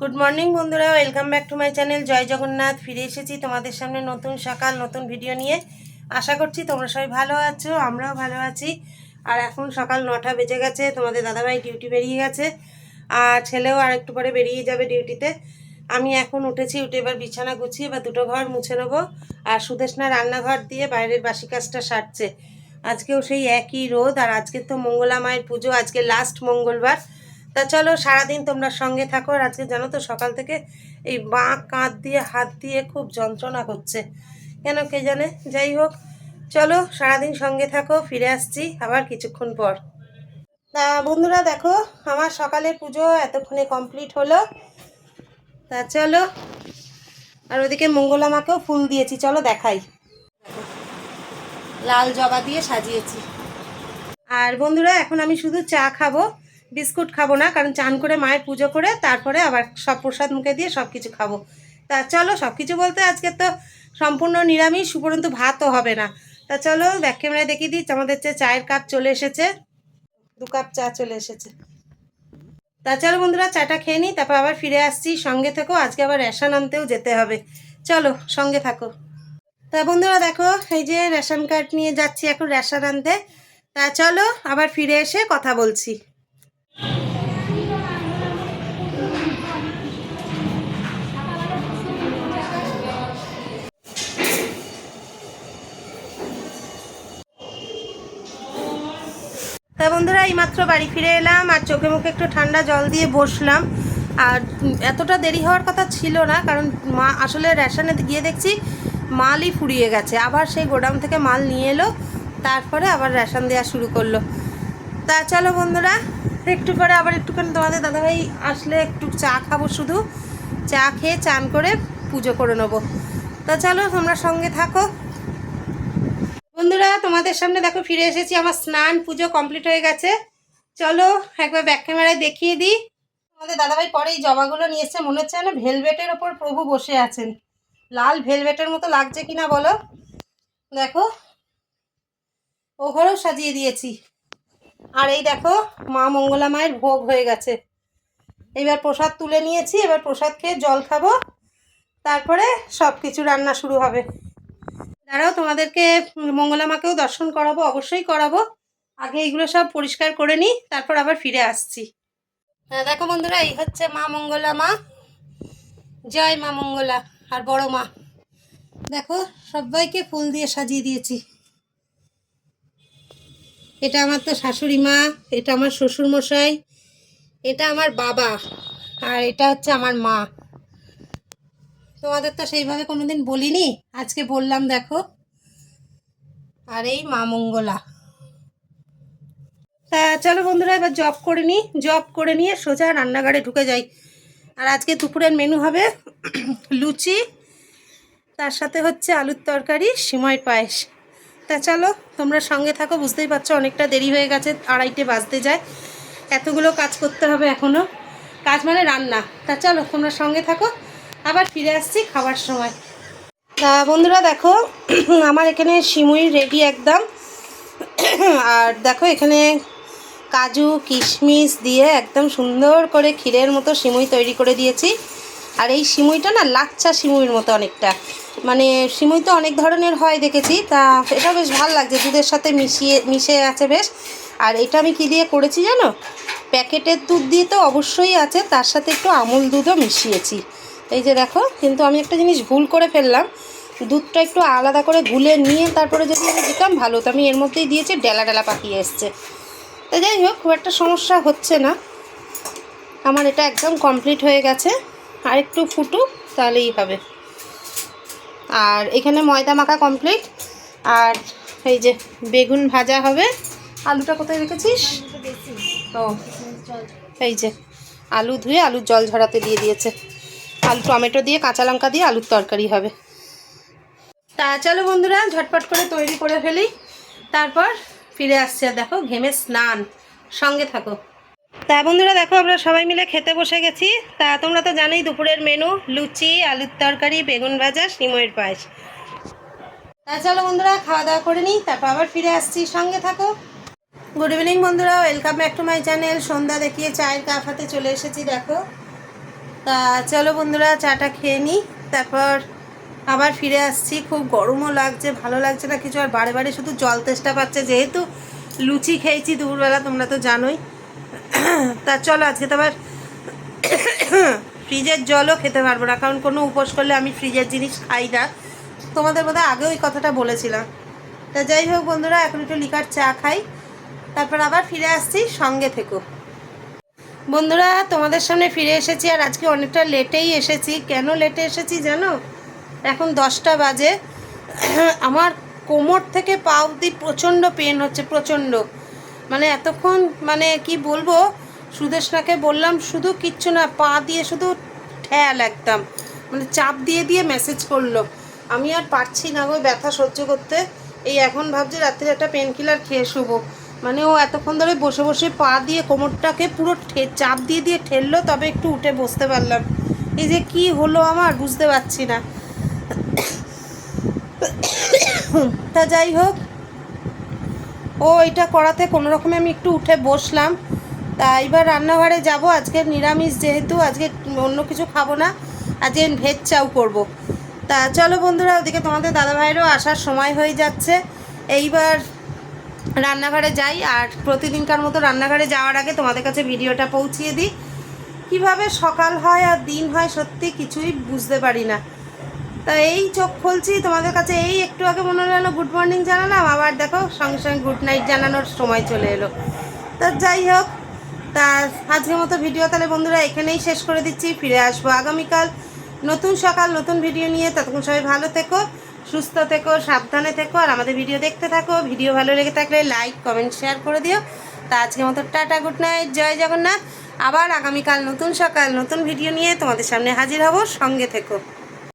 Good morning বন্ধুরা। Welcome back to my channel জয় জগন্নাথ ফিরে এসেছি তোমাদের সামনে নতুন সকাল, নতুন ভিডিও নিয়ে। আশা করছি তোমরা সবাই ভালো আছো, আমরাও ভালো আছি। আর এখন সকাল নটা বেজে গেছে, তোমাদের দাদাভাই ডিউটি বেরিয়ে গেছে। আর ছেলেও আর একটু পরে বেরিয়ে যাবে ডিউটিতে আমি এখন উঠেছি, উঠে এবার বিছানা গুছিয়ে বা দুটো ঘর মুছে নেব। আর সুদেশনা রান্নাঘর দিয়ে বাইরের বাসি কাজটা সারছে। আজকেও সেই একই রোদ, আর আজকে তো মঙ্গলা মায়ের পুজো, আজকে লাস্ট মঙ্গলবার। তা চলো, সারাদিন তোমরা সঙ্গে থাকো আর আজকে জানো তো সকাল থেকে এই বাঁ কাঁধ দিয়ে, হাত দিয়ে খুব যন্ত্রণা করছে। কেন কে জানে? যাই হোক, চলো, সারাদিন সঙ্গে থাকো, ফিরে আসছি আবার কিছুক্ষণ পর। তা বন্ধুরা দেখো, আমার সকালের পুজো এতক্ষণে কমপ্লিট হলো। তা চলো, আর ওদিকে মঙ্গলা মাকেও ফুল দিয়েছি, চলো দেখাই। লাল জবা দিয়ে সাজিয়েছি। আর বন্ধুরা, এখন আমি শুধু চা খাব। বিস্কুট খাব না, কারণ চান করে মায়ের পুজো করে তারপরে আবার সব প্রসাদ মুখে দিয়ে সব কিছু খাব। তা চলো সব কিছু বলতে আজকে তো সম্পূর্ণ নিরামিষ উপরন্তু ভাতও হবে না। তা চলো ব্যাক ক্যামেরায় দেখিয়ে দিই আমাদের যে চায়ের কাপ চলে এসেছে। দু কাপ চা চলে এসেছে। তা চলো বন্ধুরা, চাটা খেয়ে নিই, তারপর আবার ফিরে আসছি। সঙ্গে থেকো, আজকে আবার রেশন আনতেও যেতে হবে। চলো, সঙ্গে থাকো। তা বন্ধুরা, দেখো, এই যে রেশন কার্ড নিয়ে যাচ্ছি এখন রেশন আনতে। তা চলো, আবার ফিরে এসে কথা বলছি। তা বন্ধুরা, এইমাত্র বাড়ি ফিরে এলাম আর চোখে মুখে একটু ঠান্ডা জল দিয়ে বসলাম। আর এতটা দেরি হওয়ার কথা ছিল না, কারণ মা আসলে রেশনে গিয়ে দেখছি মালই ফুরিয়ে গেছে। আবার সেই গোডাউন থেকে মাল নিয়ে এলো, তারপরে আবার রেশন দেওয়া শুরু করল। তা চলো বন্ধুরা, একটু পরে আবার একটুখানি তোমাদের দাদাভাই আসলে একটু চা খাব শুধু। চা খেয়ে চান করে পুজো করে নেব। তা চলো, তোমরা সঙ্গে থাকো। বন্ধুরা, তোমাদের সামনে দেখো ফিরে এসেছি, আমার স্নান পুজো কমপ্লিট হয়ে গেছে। চলো একবার ব্যাক ক্যামেরায় দেখিয়ে দিই। আমাদের দাদাভাই পরে এই জবাগুলো নিয়ে এসছে, মনে হচ্ছে যেন ভেলভেটের ওপর প্রভু বসে আছেন। লাল ভেলভেটের মতো লাগছে কিনা বলো? দেখো ও ঘরেও সাজিয়ে দিয়েছি। আর এই দেখো, মা মঙ্গলা মায়ের ভোগ হয়ে গেছে। এবার প্রসাদ তুলে নিয়েছি, এবার প্রসাদ খেয়ে জল খাব, তারপরে সব কিছু রান্না শুরু হবে। দাঁড়াও, তোমাদেরকে মঙ্গলা মাকেও দর্শন করাবো, অবশ্যই করাবো। আগে এইগুলো সব পরিষ্কার করে নিই, তারপর আবার ফিরে আসছি। দেখো বন্ধুরা, এই হচ্ছে মা মঙ্গলা মা। জয় মা মঙ্গলা আর বড় মা। দেখো, সবাইকে ফুল দিয়ে সাজিয়ে দিয়েছি। এটা আমার তো শাশুড়ি মা, এটা আমার শ্বশুর মশাই এটা আমার বাবা, আর এটা হচ্ছে আমার মা। তোমাদের তো সেইভাবে কোনোদিন বলিনি? আজকে বললাম, দেখো। আর এই মা মঙ্গলা। তা চলো বন্ধুরা, এবার জব করে নিই জব করে নিয়ে সোজা রান্নাঘরে ঢুকে যাই। আর আজকে দুপুরের মেনু হবে লুচি, তার সাথে হচ্ছে আলুর তরকারি, সিময় পায়েস। তা চলো, তোমরা সঙ্গে থাকো, বুঝতেই পারছ অনেকটা দেরি হয়ে গেছে, আড়াইটে বাজতে যায়। এতগুলো কাজ করতে হবে এখনও কাজ মানে রান্না। তা চলো, তোমরা সঙ্গে থাকো। আবার ফিরে আসছি খাবার সময়। বন্ধুরা দেখো, আমার এখানে সিমুই রেডি একদম। আর দেখো এখানে কাজু, কিশমিশ দিয়ে একদম সুন্দর করে ক্ষীরের মতো সিমুই তৈরি করে দিয়েছি। আর এই সিমুইটা না লাচ্চা সিমুইয়ের মতো অনেকটা। মানে সিমুই তো অনেক ধরনের হয় দেখেছি, তা এটা বেশ ভালো লাগছে, দুধের সাথে মিশিয়ে, মিশে আছে বেশ। আর এটা আমি কি দিয়ে করেছি জানো? প্যাকেটের দুধ দিয়ে তো অবশ্যই আছে, তার সাথে একটু আমুল দুধও মিশিয়েছি। এই যে দেখো কিন্তু আমি একটা জিনিস ভুল করে ফেললাম। দুধটা একটু আলাদা করে গুলে নিয়ে তারপরে যদি আমি দিতাম ভালো তো আমি এর মধ্যেই দিয়েছি ডেলা ডেলা পাকিয়ে এসছে। তো যাই হোক খুব একটা সমস্যা হচ্ছে না। আমার এটা একদম কমপ্লিট হয়ে গেছে। আর একটু ফুটুক তাহলেই হবে। আর এখানে ময়দা মাখা কমপ্লিট আর এই যে বেগুন ভাজা হবে। আলুটা কোথায় রেখেছিস? ও এই যে। আলু ধুয়ে আলুর জল ঝরাতে দিয়ে দিয়েছে। আলু টমেটো দিয়ে, কাঁচা লঙ্কা দিয়ে আলুর তরকারি হবে। তা চলো বন্ধুরা, ঝটপট করে তৈরি করে ফেলি। তারপর ফিরে আসছে দেখো, ঘেমে স্নান। সঙ্গে থাকো। তা বন্ধুরা, দেখো আমরা সবাই মিলে খেতে বসে গেছি। তা তোমরা তো জানোই দুপুরের মেনু লুচি, আলুর তরকারি, বেগুন ভাজা, সিময়ের পায়েস। তা চলো বন্ধুরা, খাওয়া দাওয়া করে নিই, তারপর আবার ফিরে আসছি। সঙ্গে থাকো। গুড ইভিনিং বন্ধুরা welcome back to my channel সন্ধ্যা দেখিয়ে চায়ের কাপ হাতে চলে এসেছি, দেখো। তা চলো বন্ধুরা, চাটা খেয়ে নিই। তারপর আবার ফিরে আসছি। খুব গরমও লাগছে, ভালো লাগছে না কিছু। আর বারে বারে শুধু জল তেষ্টা পাচ্ছে। যেহেতু লুচি খেয়েছি দুপুরবেলা, তোমরা তো জানোই। তা চলো, আজকে তো আবার ফ্রিজের জলও খেতে পারব না। কারণ কোনো উপোস করলে আমি ফ্রিজের জিনিস খাই না। তোমাদের বোধহয় আগেও ওই কথাটা বলেছিলাম। তা যাই হোক বন্ধুরা, এখন একটু লিকার চা খাই। তারপর আবার ফিরে আসছি সঙ্গে থেকো বন্ধুরা, তোমাদের সামনে ফিরে এসেছি আর আজকে অনেকটা লেটেই এসেছি। কেন লেটে এসেছি জানো? এখন দশটা বাজে। আমার কোমর থেকে পা অবধি প্রচণ্ড পেন হচ্ছে, প্রচণ্ড। মানে এতক্ষণ মানে কি বলব, সুদেশনাকে বললাম, শুধু কিচ্ছু না, পা দিয়ে শুধু ঠ্যাল একদম। মানে চাপ দিয়ে দিয়ে মেসেজ করল। আমি আর পারছি না গো ব্যথা সহ্য করতে। এই এখন ভাবছি রাত্রে একটা পেন কিলার খেয়ে শুবো। মানে ও এতক্ষণ ধরে বসে বসে পা দিয়ে কোমরটাকে পুরো চাপ দিয়ে দিয়ে ঠেললো, তবে একটু উঠে বসতে পারলাম। এই যে কি হলো আমার বুঝতে পারছি না। তা যাই হোক, ও এটা করাতে কোনো রকমে আমি একটু উঠে বসলাম। তা এবার রান্নাঘরে যাব, আজকে নিরামিষ যেহেতু, আজকে অন্য কিছু খাব না, আজকে ভেজ চাউ করব। তা চলো বন্ধুরা, ওদিকে তোমাদের দাদাভাইয়েরও আসার সময় হয়ে যাচ্ছে। এইবার রান্নাঘরে যাই আর প্রতিদিনকার মতো রান্নাঘরে যাওয়ার আগে তোমাদের কাছে ভিডিওটা পৌঁছিয়ে দিই। কীভাবে সকাল হয় আর দিন হয় সত্যি কিছুই বুঝতে পারি না। তা এই চোখ খুলছি, তোমাদের কাছে এই একটু আগে মনে হলো গুড মর্নিং জানালাম, আবার দেখো সঙ্গে সঙ্গে গুড নাইট জানানোর সময় চলে এলো। তা যাই হোক, তা আজকের মতো ভিডিও তাহলে বন্ধুরা এখানেই শেষ করে দিচ্ছি, ফিরে আসব আগামীকাল। নতুন সকাল, নতুন ভিডিও নিয়ে, ততক্ষণ সবাই ভালো থেকো। সুস্থ থেকো, সাবধানে থেকো, আর আমাদের ভিডিও দেখতে থাকো। ভিডিও ভালো লেগে থাকলে লাইক কমেন্ট শেয়ার করে দিও। তা আজকে মতো টাটা গুড নাইট জয় জগন্নাথ। আবার আগামীকাল নতুন সকাল, নতুন ভিডিও নিয়ে তোমাদের সামনে হাজির হব। সঙ্গে থেকো।